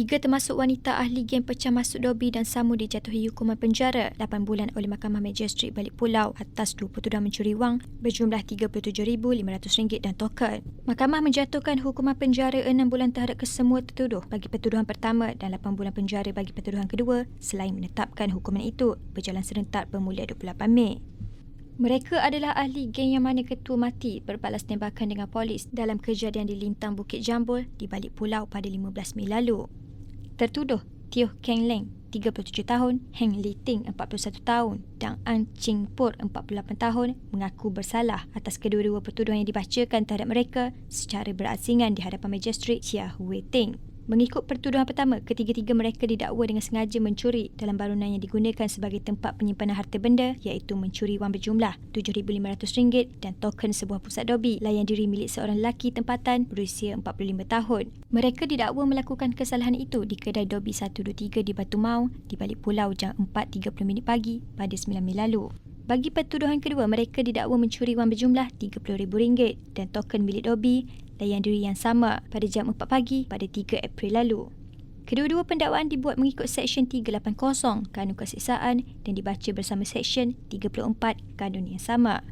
Tiga termasuk wanita ahli geng pecah masuk dobi dan Samu dijatuhi hukuman penjara 8 bulan oleh Mahkamah Magistrate Balik Pulau atas dua pertuduhan mencuri wang berjumlah RM37,500 dan token. Mahkamah menjatuhkan hukuman penjara 6 bulan terhadap kesemua tertuduh bagi pertuduhan pertama dan 8 bulan penjara bagi pertuduhan kedua selain menetapkan hukuman itu berjalan serentak bermula 28 Mei. Mereka adalah ahli geng yang mana ketua mati berbalas tembakan dengan polis dalam kejadian di Lintang Bukit Jambul di balik pulau pada 15 Mei lalu. Tertuduh Teo Keng Leng, 37 tahun, Heng Li Ting, 41 tahun dan An Ching Pur, 48 tahun mengaku bersalah atas kedua-dua pertuduhan yang dibacakan terhadap mereka secara berasingan di hadapan Magistrate Chia Hui Ting. Mengikut pertuduhan pertama, ketiga-tiga mereka didakwa dengan sengaja mencuri dalam bangunan yang digunakan sebagai tempat penyimpanan harta benda iaitu mencuri wang berjumlah RM7,500 dan token sebuah pusat dobi layan diri milik seorang lelaki tempatan berusia 45 tahun. Mereka didakwa melakukan kesalahan itu di kedai dobi 123 di Batu Mau di balik pulau jam 4.30 minit pagi pada 9 Mei lalu. Bagi pertuduhan kedua, mereka didakwa mencuri wang berjumlah RM30,000 dan token milik dobi layan diri yang sama pada jam 4 pagi pada 3 April lalu. Kedua-dua pendakwaan dibuat mengikut Seksyen 380 Kanun Kesiksaan dan dibaca bersama Seksyen 34 Kanun yang sama.